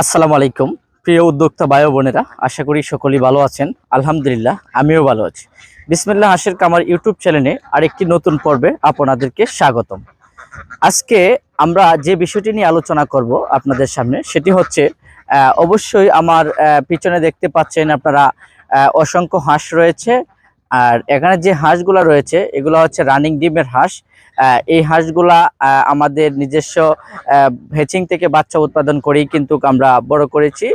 আসসালামু আলাইকুম। প্রিয় উদ্যোক্তা ভাই বোনেরা, আশা করি সকলেই ভালো আছেন। আলহামদুলিল্লাহ, আমিও ভালো আছি। বিসমিল্লাহ হাসির কামার ইউটিউব চ্যানেলে আরেকটি নতুন পর্বে আপনাদেরকে স্বাগতম। আজকে আমরা যে বিষয়টি নিয়ে আলোচনা করব আপনাদের সামনে, সেটি হচ্ছে অবশ্যই আমার পিছনে দেখতে পাচ্ছেন আপনারা অসংখ্য হাঁস রয়েছে। আর এখানে যে হাঁসগুলা রয়েছে, এগুলো হচ্ছে রানিং ডিমের হাঁস। এই হাঁসগুলা আমাদের নিজস্ব ভেচিং থেকে বাচ্চা উৎপাদন করেই কিন্তু আমরা বড় করেছি।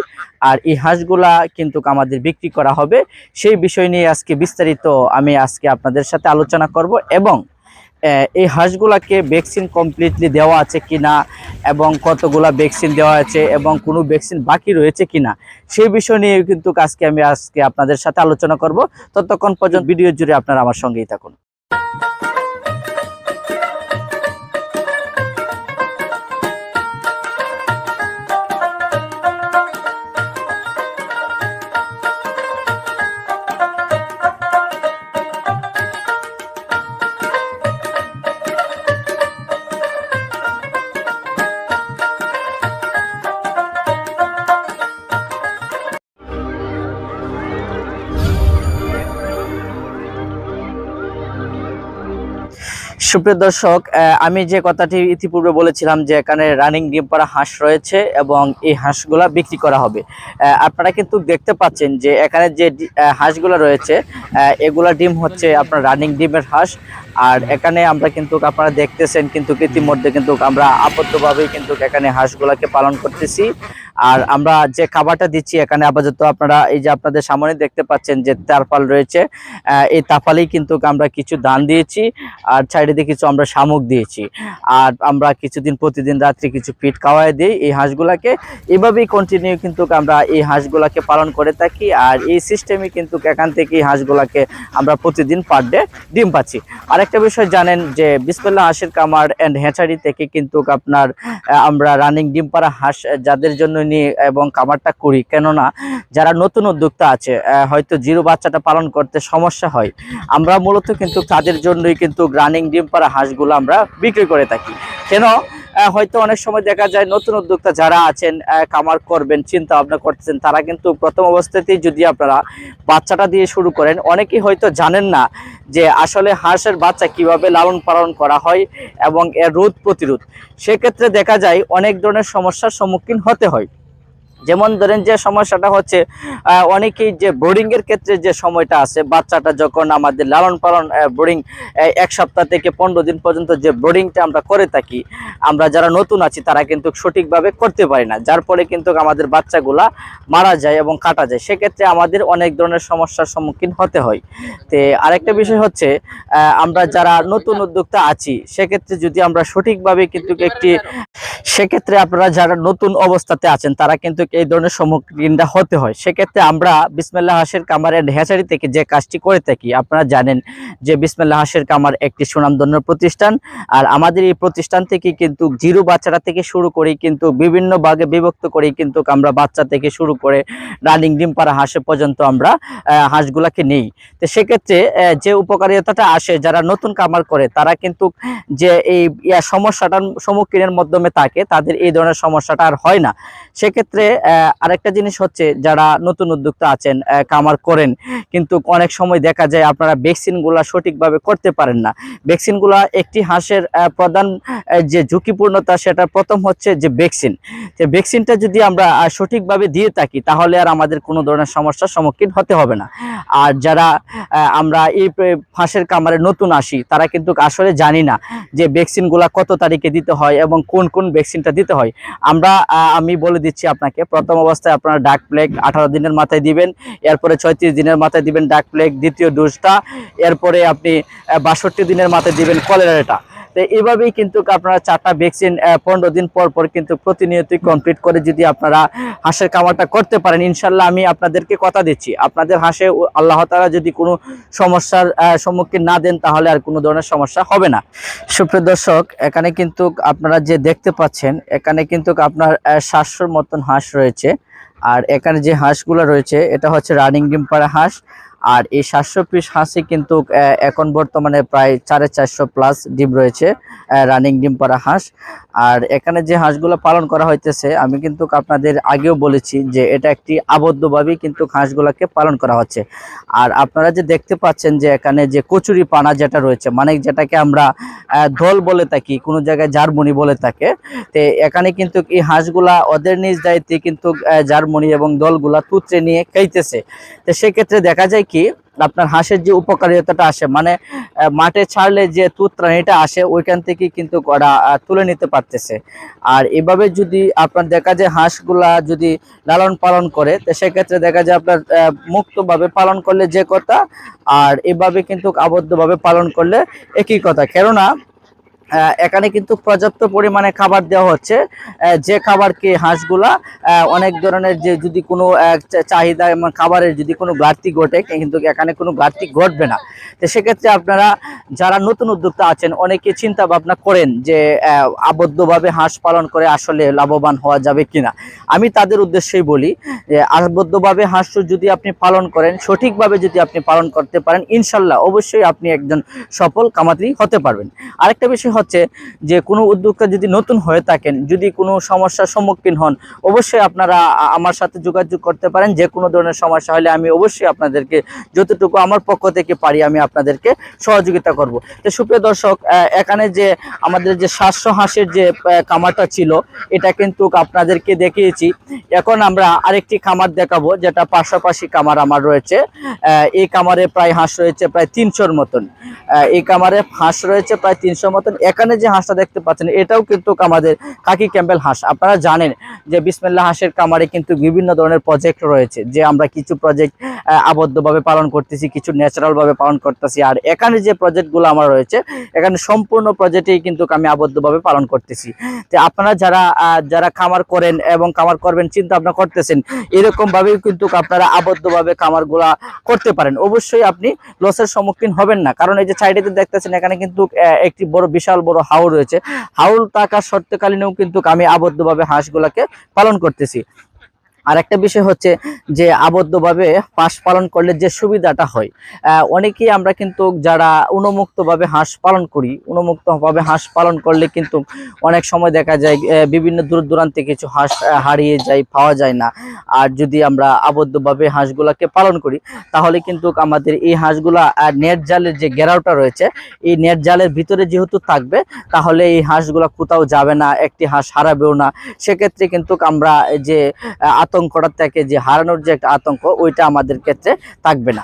আর এই হাঁসগুলা কিন্তু আমাদের বিক্রি করা হবে। সেই বিষয় নিয়ে আজকে বিস্তারিত আমি আজকে আপনাদের সাথে আলোচনা করব এবং এই হাঁসগুলাকে ভ্যাকসিন কমপ্লিটলি দেওয়া আছে কিনা এবং কতগুলা ভ্যাকসিন দেওয়া আছে এবং কোনো ভ্যাকসিন বাকি রয়েছে কিনা, সেই বিষয় নিয়ে কিন্তু আজকে আমি আজকে আপনাদের সাথে আলোচনা করব। ততক্ষণ পর্যন্ত ভিডিও জুড়ে আপনারা আমার সঙ্গেই থাকুন। সুপ্রিয় দর্শক আমি যে কথাটি ইতিপূর্বে বলেছিলাম যে এখানে রানিং ডিম পাড়া হাঁস রয়েছে এবং এই হাঁসগুলা বিক্রি করা হবে। আপনারা কিন্তু দেখতে পাচ্ছেন যে এখানে যে হাঁসগুলা রয়েছে এগুলা ডিম হচ্ছে আপনার রানিং ডিমের হাঁস। আর এখানে আমরা কিন্তু আপনারা দেখতেছেন কিন্তু ইতিমধ্যে কিন্তু আমরা আবদ্ধভাবেই কিন্তু এখানে হাঁসগুলাকে পালন করতেছি। আর আমরা যে খাবারটা দিচ্ছি এখানে আপাতত আপনারা এই যে আপনাদের সামনে দেখতে পাচ্ছেন যে তারপাল রয়েছে এই তাপালেই কিন্তু আমরা কিছু দান দিয়েছি আর সাইডে কিছু আমরা শামুক দিয়েছি। আর আমরা কিছুদিন প্রতিদিন রাত্রে কিছু ফিট খাওয়াই দিই এই হাঁসগুলাকে। এভাবেই কন্টিনিউ কিন্তু আমরা এই হাঁসগুলাকে পালন করে থাকি আর এই সিস্টেমে কিন্তু এখান থেকে এই হাঁসগুলাকে আমরা প্রতিদিন পার ডে ডিম পাচ্ছি। আরেকটা বিষয় জানেন যে বিসমিল্লা হাঁসের কামার অ্যান্ড হ্যাচারি থেকে কিন্তু আপনার আমরা রানিং ডিম পাড়া হাঁস যাদের জন্য নিয়ে এবং কামারটা করি। কেননা যারা নতুন উদ্যোক্তা আছে হয়তো জিরো বাচ্চাটা পালন করতে সমস্যা হয়। আমরা মূলত কিন্তু তাদের জন্যই কিন্তু গ্রানিং ডিম পাড়া হাঁসগুলো আমরা বিক্রি করে থাকি। কেন? হয়তো অনেক সময় দেখা যায় নতুন উদ্যোক্তা যারা আছেন কামার করবেন, চিন্তা ভাবনা করতেছেন, তারা কিন্তু প্রথম অবস্থাতেই যদি আপনারা বাচ্চাটা দিয়ে শুরু করেন, অনেকেই হয়তো জানেন না যে আসলে হাঁসের বাচ্চা কীভাবে লালন পালন করা হয় এবং এর রোদ প্রতিরোধ। সেক্ষেত্রে দেখা যায় অনেক ধরনের সমস্যার সম্মুখীন হতে হয়। যেমন ধরেন যে সমস্যাটা হচ্ছে অনেকেই যে বোর্ডিং এর ক্ষেত্রে যে সময়টা আছে, বাচ্চাটা যখন আমাদের লালন পালন বোর্ডিং এক সপ্তাহ থেকে পনেরো দিন পর্যন্ত যে বোর্ডিংটা আমরা করে থাকি, আমরা যারা নতুন আছি তারা কিন্তু সঠিকভাবে করতে পারি না। যার ফলে কিন্তু আমাদের বাচ্চাগুলা মারা যায় এবং কাটা যায়। সেক্ষেত্রে আমাদের অনেক ধরনের সমস্যার সম্মুখীন হতে হয়। তে আরেকটা বিষয় হচ্ছে আমরা যারা নতুন উদ্যোক্তা আছি, সেক্ষেত্রে যদি আমরা সঠিকভাবে কিন্তু একটি, সেক্ষেত্রে আপনারা যারা নতুন অবস্থাতে আছেন, তারা কিন্তু এই ধরনের সম্মুখীনটা হতে হয়। সেক্ষেত্রে আমরা বিসমিল্লা হাঁসের কামার এন্ড হ্যাচারি থেকে যে কাজটি করে থাকি, আপনারা জানেন যে বিসমিল্লা হাঁসের কামার একটি সুনামধন্য প্রতিষ্ঠান। আর আমাদের এই প্রতিষ্ঠান থেকে কিন্তু জিরো বাচ্চাটা থেকে শুরু করেই কিন্তু বিভিন্ন ভাগে বিভক্ত করেই কিন্তু আমরা বাচ্চা থেকে শুরু করে রানিং ডিম পাড়া হাঁসে পর্যন্ত আমরা হাঁসগুলাকে নেই। তো সেক্ষেত্রে যে উপকারিতাটা আসে, যারা নতুন কামার করে, তারা কিন্তু যে এই সমস্যাটার সম্মুখীনের মাধ্যমে থাকে, তাদের এই ধরনের সমস্যাটা আর হয় না। সেক্ষেত্রে আরেকটা জিনিস হচ্ছে যারা নতুন উদ্যোক্তা আছেন কামার করেন, কিন্তু অনেক সময় দেখা যায় আপনারা ভ্যাকসিনগুলা সঠিকভাবে করতে পারেন না। ভ্যাকসিনগুলা একটি হাঁসের প্রধান যে ঝুঁকিপূর্ণতা সেটা প্রথম হচ্ছে যে ভ্যাকসিন। যে ভ্যাকসিনটা যদি আমরা সঠিকভাবে দিয়ে থাকি, তাহলে আর আমাদের কোনো ধরনের সমস্যার সম্মুখীন হতে হবে না। আর যারা আমরা এই হাঁসের কামারে নতুন আসি, তারা কিন্তু আসলে জানি না যে ভ্যাকসিনগুলা কত তারিখে দিতে হয় এবং কোন কোন ভ্যাকসিনটা দিতে হয়। আমরা আমি বলে দিচ্ছি আপনাকে প্রথম অবস্থায় আপনারা ডাক প্লেগ আঠারো দিনের মাথায় দিবেন, এরপরে ছয়ত্রিশ দিনের মাথায় দিবেন ডাক প্লেগ, দ্বিতীয় ডোজটা, এরপরে আপনি বাষট্টি দিনের মাথায় দিবেন কলেরাটা তো এইভাবেই কিন্তু আপনারা চারটা ভ্যাকসিন পনেরো দিন পর পর কিন্তু প্রতিনিয়তই কমপ্লিট করে যদি আপনারা হাঁসের কামারটা করতে পারেন ইনশাল্লাহ আমি আপনাদেরকে কথা দিচ্ছি। আপনাদের হাঁসে আল্লাহ তাআলা যদি কোনো সমস্যার সম্মুখীন না দেন, তাহলে আর কোনো ধরনের সমস্যা হবে না। সুপ্রিয় দর্শক, এখানে কিন্তু আপনারা যে দেখতে পাচ্ছেন, এখানে কিন্তু আপনার সাতশোর মতন হাঁস রয়েছে। আর এখানে যে হাঁসগুলো রয়েছে, এটা হচ্ছে রানিং ডিম পাড়া হাঁস। আর এই সাতশো পিস হাঁসে কিন্তু এখন বর্তমানে প্রায় সাড়ে চারশো প্লাস ডিম রয়েছে রানিং ডিম পাড়া হাঁস। আর এখানে যে হাঁসগুলো পালন করা হইতেছে, আমি কিন্তু আপনাদের আগেও বলেছি যে এটা একটি আবদ্ধভাবেই কিন্তু হাঁসগুলোকে পালন করা হচ্ছে। আর আপনারা যে দেখতে পাচ্ছেন যে এখানে যে কচুরি পানা যেটা রয়েছে মানে যেটাকে আমরা দোল বলে থাকি, কোনো জায়গায় জার্মনি বলে থাকে, তো এখানে কিন্তু এই হাঁসগুলা ওদের নিজ দায়িত্বে কিন্তু জার্মনি এবং দলগুলা তুত্রে নিয়ে খাইতেছে। তো সেক্ষেত্রে দেখা যায় কি, আপনার হাঁসের যে উপকারিতাটা আসে মানে মাঠে ছাড়লে যে তুত্রানিটা আসে, ওইখান থেকে কিন্তু ওরা তুলে নিতে পারতেছে। আর এভাবে যদি আপনার দেখা যায় হাঁসগুলা যদি লালন পালন করে, তো সেক্ষেত্রে দেখা যায় আপনার মুক্তভাবে পালন করলে যে কথা, আর এভাবে কিন্তু আবদ্ধভাবে পালন করলে একই কথা। কেননা এখানে কিন্তু পর্যাপ্ত পরিমাণে খাবার দেওয়া হচ্ছে। যে খাবারকে হাঁসগুলা অনেক ধরনের যে যদি কোনো চাহিদা এবং খাবারের যদি কোনো ঘাটতি ঘটে, কিন্তু এখানে কোনো ঘাটতি ঘটবে না। তো সেক্ষেত্রে আপনারা যারা নতুন উদ্যোক্তা আছেন, অনেকে চিন্তা ভাবনা করেন যে আবদ্ধভাবে হাঁস পালন করে আসলে লাভবান হওয়া যাবে কিনা। আমি তাদের উদ্দেশ্যেই বলি, যে আবদ্ধভাবে হাঁস যদি আপনি পালন করেন, সঠিকভাবে যদি আপনি পালন করতে পারেন, ইনশাল্লাহ অবশ্যই আপনি একজন সফল কামাতি হতে পারবেন। আরেকটা বিষয় হচ্ছে যে কোনো উদ্যোক্তা যদি নতুন হয়ে থাকেন, যদি কোনো সমস্যার সম্মুখীন হন, অবশ্যই আপনারা আমার সাথে যোগাযোগ করতে পারেন। যে কোনো ধরনের সমস্যা হলে আমি অবশ্যই আপনাদেরকে, যতটুকু আমার পক্ষ থেকে পারি, আমি আপনাদেরকে সহযোগিতা করব। তো সুপ্রিয় দর্শক এখানে যে আমাদের যে সাতশো হাঁসের যে খামারটা ছিল, এটা কিন্তু আপনাদেরকে দেখিয়েছি। এখন আমরা আরেকটি খামার দেখাবো, যেটা পাশাপাশি খামার আমার রয়েছে। এই খামারে প্রায় হাঁস রয়েছে প্রায় তিনশোর মতন। এই খামারে হাঁস রয়েছে প্রায় তিনশো মতন। এখানে যে হাঁসটা দেখতে পাচ্ছেন, এটাও কিন্তু আমাদের কাকি ক্যাম্বেল হাঁস। আপনারা জানেন যে বিসমিল্লা হাঁসের খামারে কিন্তু বিভিন্ন ধরনের প্রজেক্ট রয়েছে, যে আমরা কিছু প্রজেক্ট আবদ্ধভাবে পালন করতেছি, কিছু ন্যাচারাল ভাবে পালন করতেছি। আর এখানে যে প্রজেক্টগুলো আমার রয়েছে, এখানে সম্পূর্ণ প্রজেক্টেই কিন্তু আমি আবদ্ধভাবে পালন করতেছি। তো আপনারা যারা যারা খামার করেন এবং খামার করবেন, চিন্তা ভাবনা করতেছেন এরকম ভাবেই কিন্তু আপনারা আবদ্ধভাবে খামারগুলা করতে পারেন। অবশ্যই আপনি লসের সম্মুখীন হবেন না। কারণ এই যে সাইডে দেখতেছেন, এখানে কিন্তু একটি বড় বিশাল বড় হাউল রয়েছে। হাউল থাকার শর্তকালীনও কিন্তু আমি আবদ্ধভাবে হাঁসগুলাকে পালন করতেছি। আর একটা বিষয় হচ্ছে যে আবদ্ধভাবে হাঁস পালন করলে যে সুবিধাটা হয় অনেকেই আমরা কিন্তু যারা উন্মুক্তভাবে হাঁস পালন করি উন্মুক্তভাবে হাঁস পালন করলে কিন্তু অনেক সময় দেখা যায় বিভিন্ন দূর দূরান্তে কিছু হাঁস হারিয়ে যায় পাওয়া যায় না। আর যদি আমরা আবদ্ধভাবে হাঁসগুলাকে পালন করি তাহলে কিন্তু আমাদের এই হাঁসগুলা নেট জালের যে ঘেরাওটা রয়েছে এই নেট জালের ভিতরে যেহেতু থাকবে তাহলে এই হাঁসগুলা কোথাও যাবে না একটি হাঁস হারাবেও না। সেক্ষেত্রে কিন্তু আমরা যে আহ, আতঙ্কটা থেকে যে হারানোর যে একটা আতঙ্ক ওইটা আমাদের ক্ষেত্রে থাকবে না।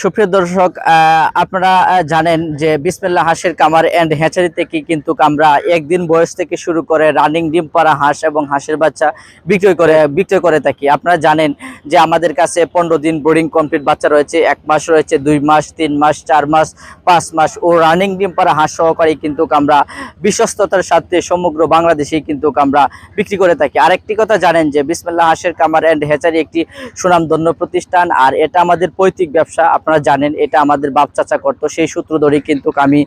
সুপ্রিয় দর্শক আপনারা জানেন যে বিসমিল্লা হাঁসের কামার অ্যান্ড হ্যাচারি থেকে কিন্তু আমরা একদিন বয়স থেকে শুরু করে রানিং ডিম পাড়া হাঁস এবং হাঁসের বাচ্চা বিক্রয় করে বিক্রয় করে থাকি। আপনারা জানেন যে আমাদের কাছে পনেরো দিন বোর্ডিং কমপ্লিট বাচ্চা রয়েছে, এক মাস রয়েছে, দুই মাস, তিন মাস, চার মাস, পাঁচ মাস। ও রানিং ডিম পাড়া হাঁস সহকারে কিন্তু আমরা বিশ্বস্ততার সাথে সমগ্র বাংলাদেশেই কিন্তু আমরা বিক্রি করে থাকি। আরেকটি কথা জানেন যে বিসমিল্লা হাঁসের কামার অ্যান্ড হ্যাচারি একটি সুনামধন্য প্রতিষ্ঠান, আর এটা আমাদের পৈতৃক ব্যবসা, আপনারা জানেন এটা আমাদের বাপ চাচা করতো, সেই সূত্র ধরেই কিন্তু আমি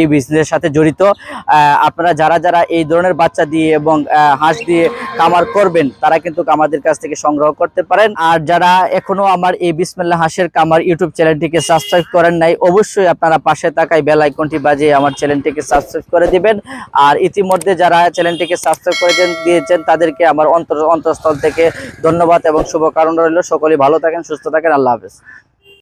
এই বিজনেসের সাথে জড়িত। আপনারা যারা যারা এই ধরনের বাচ্চা দিয়ে এবং হাঁস দিয়ে কামার করবেন, তারা কিন্তু আমাদের কাছ থেকে সংগ্রহ করতে পারেন। আর যারা এখনও আমার এই বিসমিল্লা হাঁসের কামার ইউটিউব চ্যানেলটিকে সাবস্ক্রাইব করেন নাই, অবশ্যই আপনারা পাশে থাকায় বেল আইকনটি বাজিয়ে আমার চ্যানেলটিকে সাবস্ক্রাইব করে দিবেন। আর ইতিমধ্যে যারা চ্যানেলটিকে সাবস্ক্রাইব করে দিয়েছেন, তাদেরকে আমার অন্তর, অন্তঃস্থল থেকে ধন্যবাদ এবং শুভকামনা রইল। সকলেই ভালো থাকেন, সুস্থ থাকেন, আল্লাহ হাফেজ।